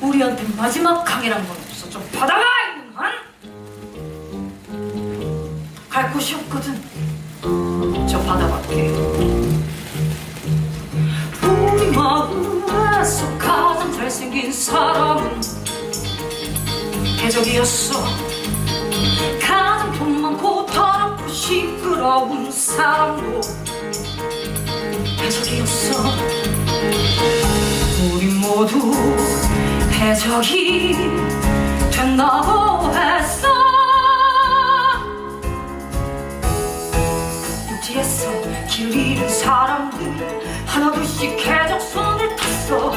우리한테 마지막 강이란 건 없어. 좀 받아가 이놈한. 갈 곳이 없거든. 저 바다밖에. 우리 마을에서 가장 잘생긴 사람은 해적이었어. 가장 돈 많고 더럽고 시끄러운 사람도 해적이었어. 우리 모두 해적이 된다고 했어. 육지에서 길을 잃은 사람들. 하나둘씩 해적 손을 탔어.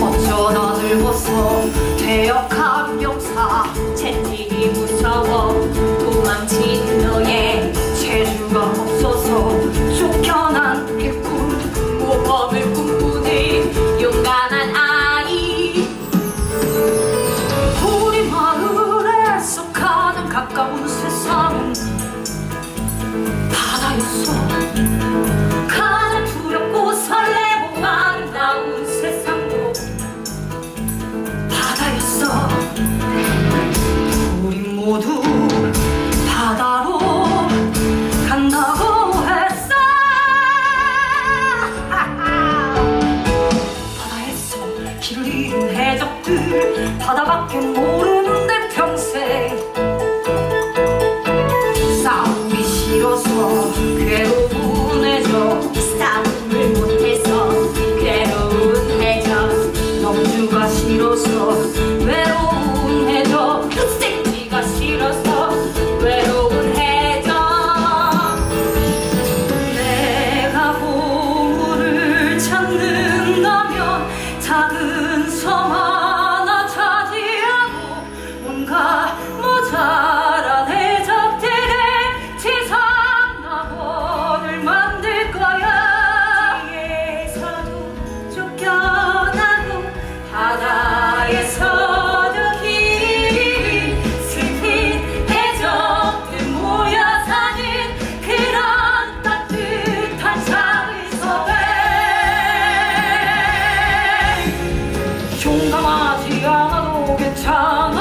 어쩌다 늙어서 퇴역한 병사. 채찍이 무서워. 도망친 가장 두렵고 설레고 아름다운 세상도 바다였어. 우리 모두 바다로 간다고 했어. 바다에서 길을 잃은 해적들 바다밖에 모르는데 평생 走 괜찮아